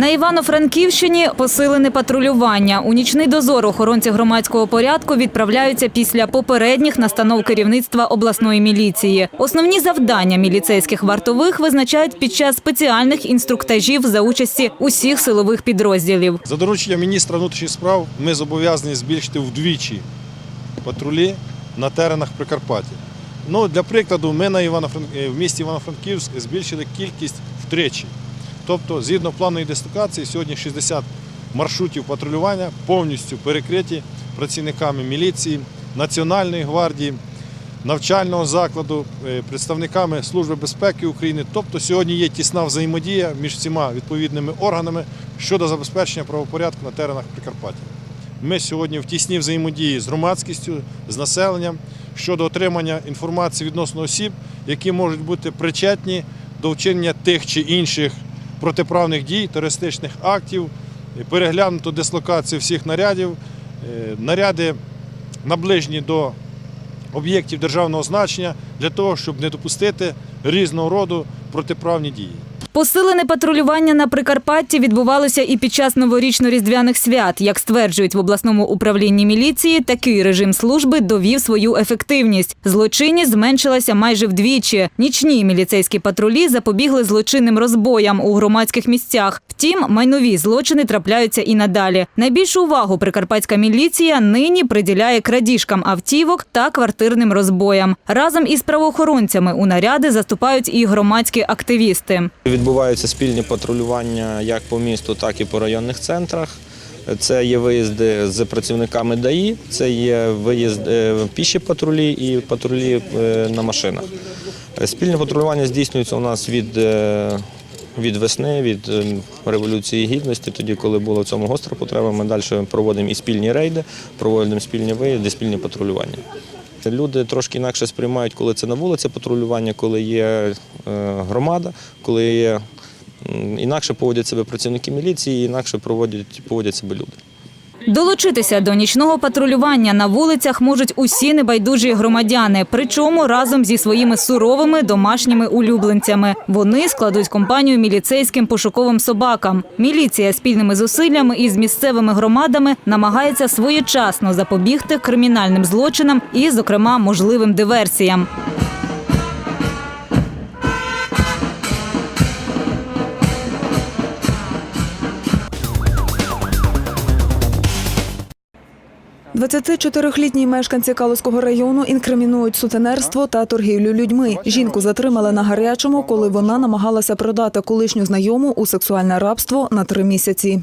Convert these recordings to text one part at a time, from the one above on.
На Івано-Франківщині посилене патрулювання. У нічний дозор охоронці громадського порядку відправляються після попередніх настанов керівництва обласної міліції. Основні завдання міліцейських вартових визначають під час спеціальних інструктажів за участі усіх силових підрозділів. За дорученням міністра внутрішніх справ ми зобов'язані збільшити вдвічі патрулі на теренах Прикарпаття. Ну, для прикладу, ми на Івано-Франк... е, в місті Івано-Франківськ збільшили кількість втричі. Тобто, згідно плану дислокації, сьогодні 60 маршрутів патрулювання повністю перекриті працівниками міліції, Національної гвардії, навчального закладу, е, представниками Служби безпеки України. Тобто сьогодні є тісна взаємодія між всіма відповідними органами щодо забезпечення правопорядку на теренах Прикарпаття. Ми сьогодні в тісній взаємодії з громадськістю, з населенням щодо отримання інформації відносно осіб, які можуть бути причетні до вчинення тих чи інших протиправних дій, терористичних актів, переглянуто дислокацію всіх нарядів, Е, наряди наближені до об'єктів державного значення для того, щоб не допустити різного роду протиправні дії. Посилене патрулювання на Прикарпатті відбувалося і під час новорічно-різдвяних свят. Як стверджують в обласному управлінні міліції, такий режим служби довів свою ефективність. Злочинність зменшилася майже вдвічі. Нічні міліцейські патрулі запобігли злочинним розбоям у громадських місцях. Втім, майнові злочини трапляються і надалі. Найбільшу увагу прикарпатська міліція нині приділяє крадіжкам автівок та квартирним розбоям. Разом із правоохоронцями у наряди заступають і громадські активісти. Відбуваються спільні патрулювання як по місту, так і по районних центрах. Це є виїзди з працівниками ДАІ, це є виїзд е, піші патрулі і патрулі е, на машинах. Спільне патрулювання здійснюється у нас від, е, від весни, від Революції Гідності. Тоді, коли була в цьому гостра потреба, ми далі проводимо і спільні рейди, проводимо спільні виїзди, спільні патрулювання. Люди трошки інакше сприймають, коли це на вулиці патрулювання, коли є е, громада, коли є інакше поводять себе працівники міліції, інакше проводять, поводять себе люди. Долучитися до нічного патрулювання на вулицях можуть усі небайдужі громадяни, причому разом зі своїми суровими домашніми улюбленцями. Вони складуть компанію міліцейським пошуковим собакам. Міліція спільними зусиллями із місцевими громадами намагається своєчасно запобігти кримінальним злочинам і, зокрема, можливим диверсіям. – 24-літні мешканці Калуського району інкримінують сутенерство та торгівлю людьми. Жінку затримали на гарячому, коли вона намагалася продати колишню знайому у сексуальне рабство на три місяці.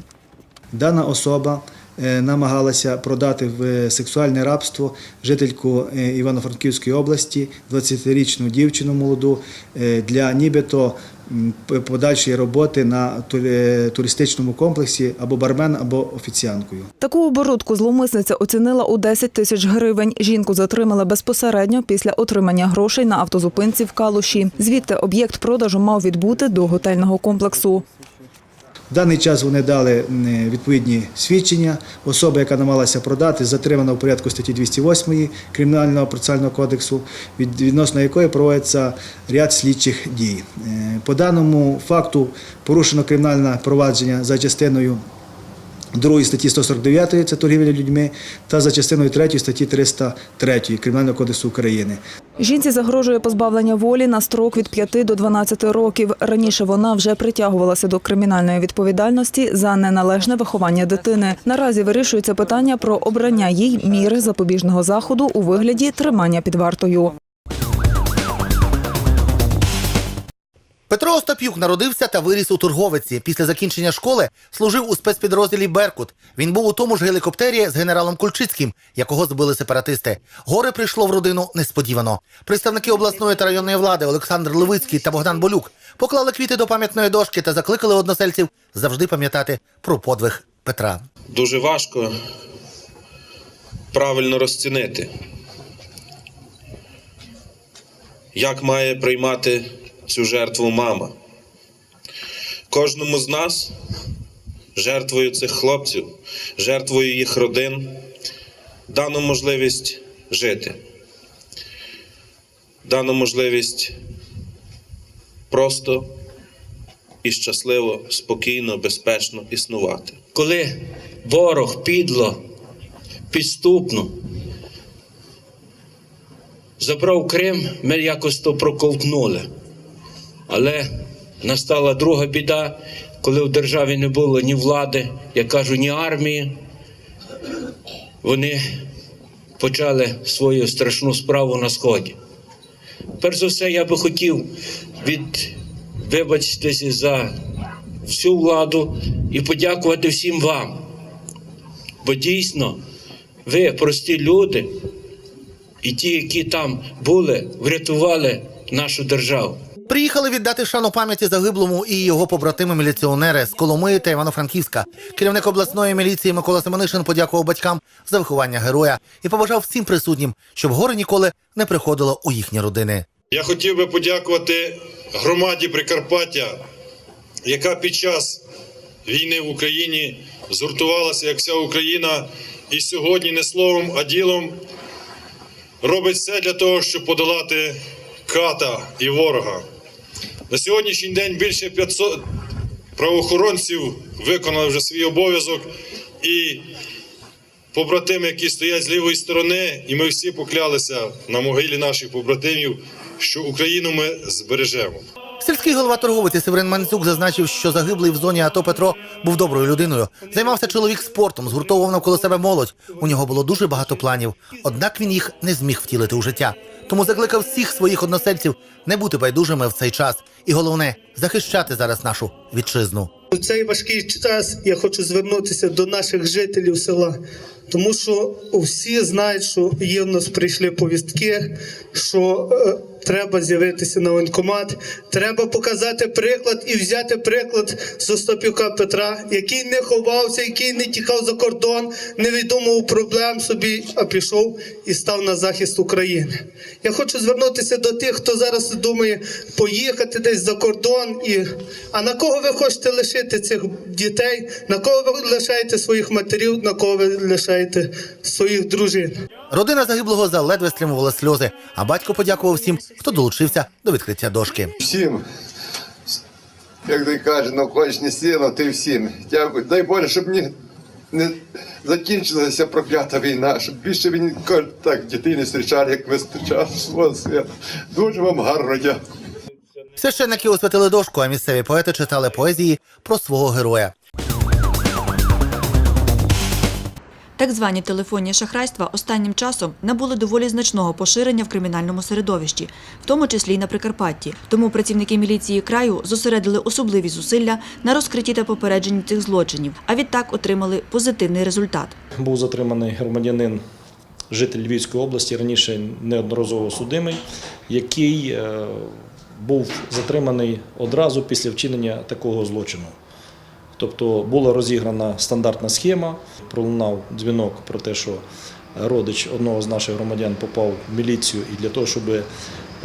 Дана особа е, намагалася продати в е, сексуальне рабство жительку е, Івано-Франківської області, 20-річну дівчину молоду, для нібито подальшої роботи на е, туристичному комплексі або бармен, або офіціанкою. Таку оборудку зловмисниця оцінила у 10 тисяч гривень. Жінку затримали безпосередньо після отримання грошей на автозупинці в Калуші. Звідти об'єкт продажу мав відбути до готельного комплексу. В даний час вони дали відповідні свідчення. Особа, яка намагалася продати, затримана в порядку статті 208 Кримінального процесуального кодексу, від- відносно якої проводиться ряд слідчих дій. Е, По даному факту порушено кримінальне провадження за частиною 2 статті 149 це торгівля людьми, та за частиною 3 статті 303 Кримінального кодексу України. Жінці загрожує позбавлення волі на строк від 5 до 12 років. Раніше вона вже притягувалася до кримінальної відповідальності за неналежне виховання дитини. Наразі вирішується питання про обрання їй міри запобіжного заходу у вигляді тримання під вартою. Петро Остап'юк народився та виріс у Турговиці. Після закінчення школи служив у спецпідрозділі Беркут. Він був у тому ж гелікоптері з генералом Кульчицьким, якого збили сепаратисти. Горе прийшло в родину несподівано. Представники обласної та районної влади Олександр Левицький та Богдан Болюк поклали квіти до пам'ятної дошки та закликали односельців завжди пам'ятати про подвиг Петра. дуже важко правильно розцінити, як має приймати цю жертву мама. Кожному з нас, жертвою цих хлопців, жертвою їх родин, дано можливість жити, дано можливість просто і щасливо, спокійно, безпечно існувати. коли ворог підло, підступно забрав Крим, ми якось то проковтнули. Але настала друга біда, коли в державі не було ні влади, я кажу, ні армії. Вони почали свою страшну справу на сході. Перш за все, я би хотів від вибачитися за всю владу і подякувати всім вам. Бо дійсно, ви, прості люди, і ті, які там були, врятували нашу державу. Приїхали віддати шану пам'яті загиблому і його побратими міліціонери з Коломиї та Івано-Франківська. Керівник обласної міліції Микола Семенишин подякував батькам за виховання героя і побажав всім присутнім, щоб горе ніколи не приходило у їхні родини. Я хотів би подякувати громаді Прикарпаття, яка під час війни в Україні згуртувалася як вся Україна, і сьогодні не словом, а ділом робить все для того, щоб подолати ката і ворога. На сьогоднішній день більше 500 правоохоронців виконали вже свій обов'язок і побратими, які стоять з лівої сторони, і ми всі поклялися на могилі наших побратимів, що Україну ми збережемо. Сільський голова торговиці Северин Манцюк зазначив, що загиблий в зоні АТО Петро був доброю людиною. Займався чоловік спортом, згуртовував навколо себе молодь. У нього було дуже багато планів, однак він їх не зміг втілити у життя. Тому закликав всіх своїх односельців не бути байдужими в цей час. І головне захищати зараз нашу вітчизну. У цей важкий час я хочу звернутися до наших жителів села, тому що всі знають, що є в нас прийшли повістки, що е, треба з'явитися на воєнкомат, треба показати приклад і взяти приклад з Остапюка Петра, який не ховався, який не тікав за кордон, не видумував проблем собі, а пішов і став на захист України. Я хочу звернутися до тих, хто зараз думає поїхати десь за кордон. І... А на кого ви хочете лишити цих дітей? На кого ви лишаєте своїх матерів, на кого ви лишаєте своїх дружин? Родина загиблого заледве стримувала сльози, а батько подякував всім, хто долучився до відкриття дошки. всім, як ти кажеш, на кожній сіно, ти всім. Дякую. Дай Боже, щоб не, не закінчилася проклята війна, щоб більше він так дітей не зустрічав, як ви зустрічали свого. Дуже вам гарно дякую. Священники освятили дошку, а місцеві поети читали поезії про свого героя. Так звані телефонні шахрайства останнім часом набули доволі значного поширення в кримінальному середовищі, в тому числі й на Прикарпатті. Тому працівники міліції краю зосередили особливі зусилля на розкритті та попередженні цих злочинів, а відтак отримали позитивний результат. Був затриманий громадянин, житель Львівської області, раніше неодноразово судимий, який е, був затриманий одразу після вчинення такого злочину. Тобто була розіграна стандартна схема, пролунав дзвінок про те, що родич одного з наших громадян попав в міліцію, і для того, щоб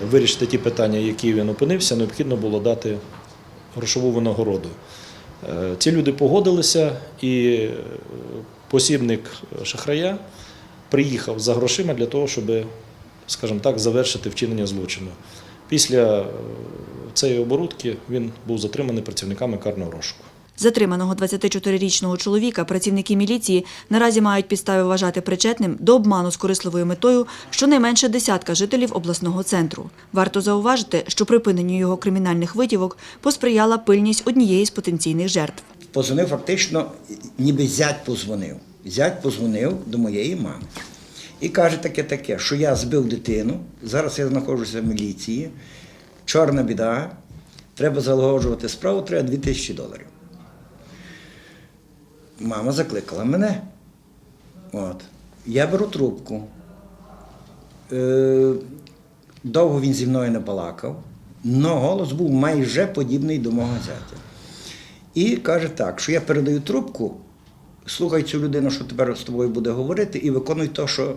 вирішити ті питання, які він опинився, необхідно було дати грошову винагороду. Е, Ці люди погодилися, і е, посібник шахрая приїхав за грошима для того, щоб, скажімо так, завершити вчинення злочину. Після е, цієї оборудки він був затриманий працівниками карного розшуку. Затриманого 24-річного чоловіка працівники міліції наразі мають підстави вважати причетним до обману з корисливою метою щонайменше десятка жителів обласного центру. Варто зауважити, що припиненню його кримінальних витівок посприяла пильність однієї з потенційних жертв. Позвонив фактично, ніби зять позвонив. Зять позвонив до моєї мами. І каже таке таке, що я збив дитину, зараз я знаходжуся в міліції, чорна біда, треба залагоджувати справу, треба 2 тисячі доларів. Мама закликала мене. От. Я беру трубку. Е, довго він зі мною не балакав, але голос був майже подібний до мого зятя. І каже так, що я передаю трубку, слухай цю людину, що тепер з тобою буде говорити, і виконуй те, що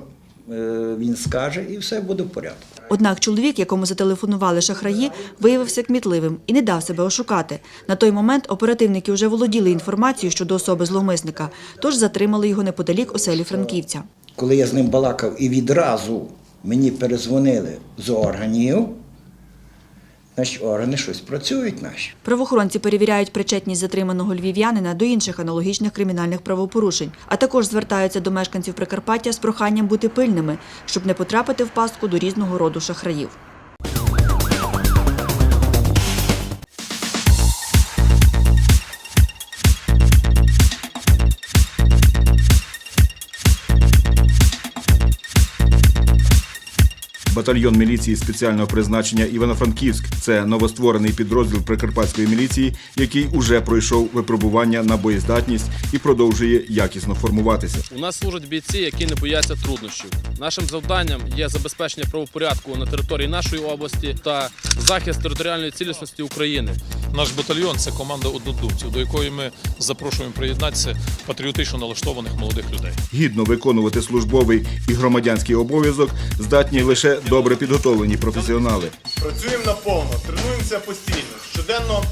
він скаже, і все буде в порядку. Однак чоловік, якому зателефонували шахраї, виявився кмітливим і не дав себе ошукати. На той момент оперативники вже володіли інформацією щодо особи зловмисника, тож затримали його неподалік оселі франківця. Коли я з ним балакав і відразу мені перезвонили з органів, Значить, органи щось працюють наші. Правоохоронці перевіряють причетність затриманого львів'янина до інших аналогічних кримінальних правопорушень, а також звертаються до мешканців Прикарпаття з проханням бути пильними, щоб не потрапити в пастку до різного роду шахраїв. Батальйон міліції спеціального призначення Івано-Франківськ це новостворений підрозділ прикарпатської міліції, який уже пройшов випробування на боєздатність і продовжує якісно формуватися. У нас служать бійці, які не бояться труднощів. Нашим завданням є забезпечення правопорядку на території нашої області та захист територіальної цілісності України. Наш батальйон це команда однодумців, до якої ми запрошуємо приєднатися патріотично налаштованих молодих людей. Гідно виконувати службовий і громадянський обов'язок здатні лише добре підготовлені професіонали. Працюємо наповно, тренуємося постійно. Щоденно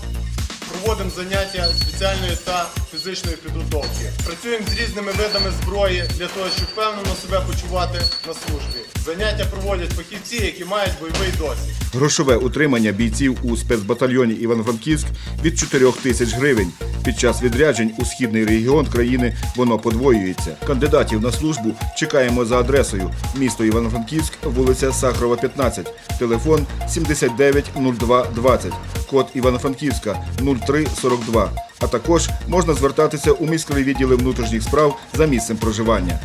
проводимо заняття спеціальної та фізичної підготовки. Працюємо з різними видами зброї для того, щоб впевнено себе почувати на службі. Заняття проводять фахівці, які мають бойовий досвід. Грошове утримання бійців у спецбатальйоні Івано-Франківськ від 4 тисяч гривень. Під час відряджень у східний регіон країни воно подвоюється. Кандидатів на службу чекаємо за адресою місто Івано-Франківськ, вулиця Сахарова, 15, телефон 790220, код Івано-Франківська 0342. А також можна звертатися у міськові відділи внутрішніх справ за місцем проживання.